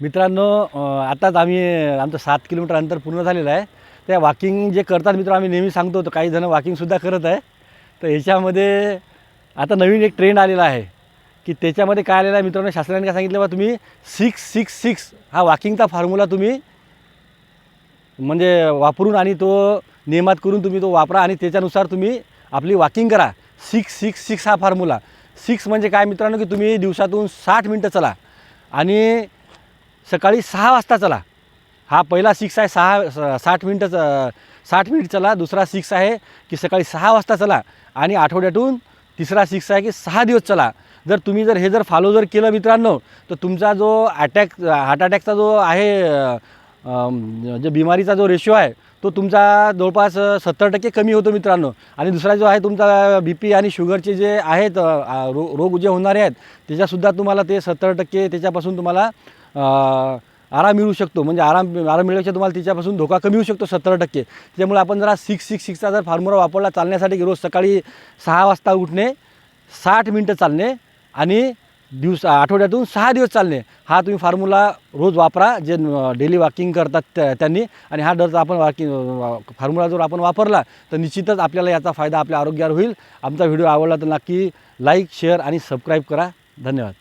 मित्रांनो आताच आम्ही आमचं सात किलोमीटर अंतर पूर्ण झालेलं आहे. त्या वॉकिंग जे करतात मित्र आम्ही नेहमी सांगतो तर काही जण वॉकिंगसुद्धा करत आहे. तर याच्यामध्ये आता नवीन एक ट्रेंड आलेला आहे की त्याच्यामध्ये काय आलेलं आहे मित्रांनो शास्त्रांनी काय सांगितलं बा तुम्ही? सिक्स सिक्स सिक्स हा वॉकिंगचा फॉर्म्युला तुम्ही म्हणजे वापरून आणि तो नियमात करून तुम्ही तो वापरा आणि त्याच्यानुसार तुम्ही आपली वॉकिंग करा. सिक्स सिक्स सिक्स हा फॉर्म्युला सिक्स म्हणजे काय मित्रांनो की तुम्ही दिवसातून साठ मिनटं चला. आणि सकाळी सहा वाजता चला. हा पहिला सिक्स आहे सहा साठ मिनटं साठ मिनिट चला. दुसरा सिक्स आहे की सकाळी सहा वाजता चला. आणि आठवड्यातून तिसरा सिक्स आहे की सहा दिवस चला. जर तुम्ही जर हे जर फॉलो जर केलं मित्रांनो तर तुमचा जो अटॅक हार्ट अटॅकचा जो आहे जे बिमारीचा जो रेशो आहे तो तुमचा जवळपास सत्तर टक्के कमी होतो मित्रांनो. आणि दुसरा जो आहे तुमचा बी पी आणि शुगरचे जे आहेत रो रोग जे होणारे आहेत त्याच्यासुद्धा तुम्हाला ते सत्तर टक्के त्याच्यापासून तुम्हाला आराम मिळू शकतो. म्हणजे आराम आराम मिळण्यापेक्षा तुम्हाला तिच्यापासून धोका कमी होऊ शकतो सत्तर टक्के. त्यामुळे आपण जरा सिक्स सिक्स सिक्सचा जर फॉर्म्युला वापरला चालण्यासाठी रोज सकाळी सहा वाजता उठणे साठ मिनटं चालणे आणि दिवस आठवड्यातून सहा दिवस चालणे. हा तुम्ही फॉर्म्युला रोज वापरा जे डेली वॉकिंग करतात त्या- त्यांनी. आणि हा जर आपण वॉकिंग फॉर्म्युला जर आपण वापरला तर निश्चितच आपल्याला याचा फायदा आपल्या आरोग्यावर होईल. आमचा व्हिडिओ आवडला तर नक्की लाईक शेअर आणि सबस्क्राईब करा. धन्यवाद.